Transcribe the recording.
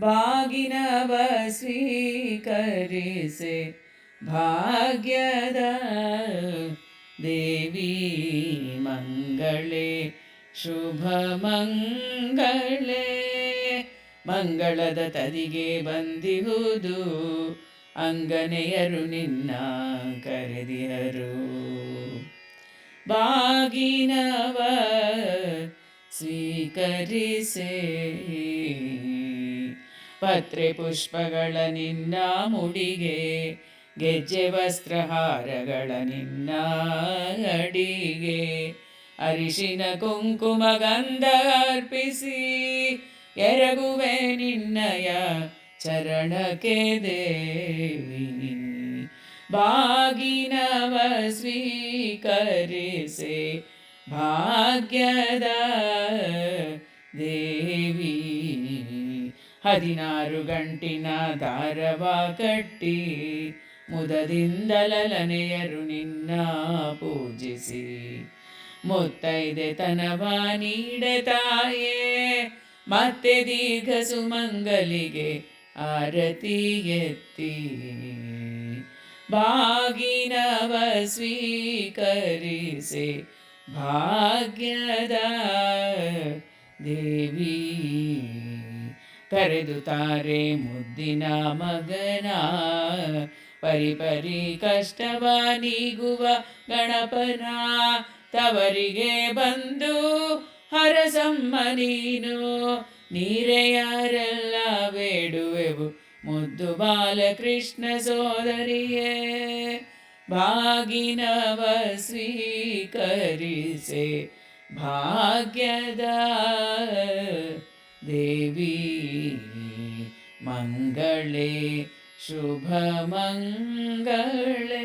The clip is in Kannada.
ಬಾಗಿನವ ಸ್ವೀಕರಿಸೆ ಭಾಗ್ಯದ ದೇವಿ ಮಂಗಳೇ, ಶುಭ ಮಂಗಳೇ. ಮಂಗಳದ ತದಿಗೆ ಬಂದಿಹುದು ಅಂಗನೆಯರು ನಿನ್ನ ಕರೆದಿಯರು. ಬಾಗಿನವ ಸ್ವೀಕರಿಸೆ ಪತ್ರೆ ಪುಷ್ಪಗಳ ನಿನ್ನ ಮುಡಿಗೆ, ಗೆಜ್ಜೆ ವಸ್ತ್ರಹಾರಗಳ ನಿನ್ನ ಅಡಿಗೆ. ಅರಿಶಿನ ಕುಂಕುಮ ಗಂಧ ಅರ್ಪಿಸಿ, ಎರಗುವೆ ನಿನ್ನಯ ಚರಣಕ್ಕೆ ದೇವಿ. ಬಾಗಿನವ ಸ್ವೀಕರಿಸಿ, ಭಾಗ್ಯದ ದೇವಿ. ಹದಿನಾರು ಗಂಟಿನ ದಾರವ ಕಟ್ಟಿ ಮುದದಿಂದಲನೆಯರು ನಿನ್ನ ಪೂಜಿಸಿ. ಮುತ್ತೈದೆ ತನವ ನೀಡೆ ತಾಯೇ, ಮತ್ತೆ ದೀರ್ಘ ಸುಮಂಗಲಿಗೆ ಆರತಿ ಎತ್ತಿ. ಭಾಗಿನವ ಸ್ವೀಕರಿಸಿ ಭಾಗ್ಯದ ದೇವಿ. ಕರೆದು ತಾರೆ ಮುದ್ದಿನ ಮಗನ. ಪರಿ ಪರಿ ಕಷ್ಟವ ನೀಗುವ ಗಣಪನ. ತವರಿಗೆ ಬಂದು ಹರಸಮ್ಮ ನೀನು. ನೀರೆಯಾರೆಲ್ಲ ಬೇಡುವೆವು ಮುದ್ದು ಬಾಲಕೃಷ್ಣ ಸೋದರಿಯೇ. ಭಾಗಿನವ ಸ್ವೀಕರಿಸೆ ಭಾಗ್ಯದ. ದೇವಿ ಮಂಗಳೇ ಶುಭ ಮಂಗಳೇ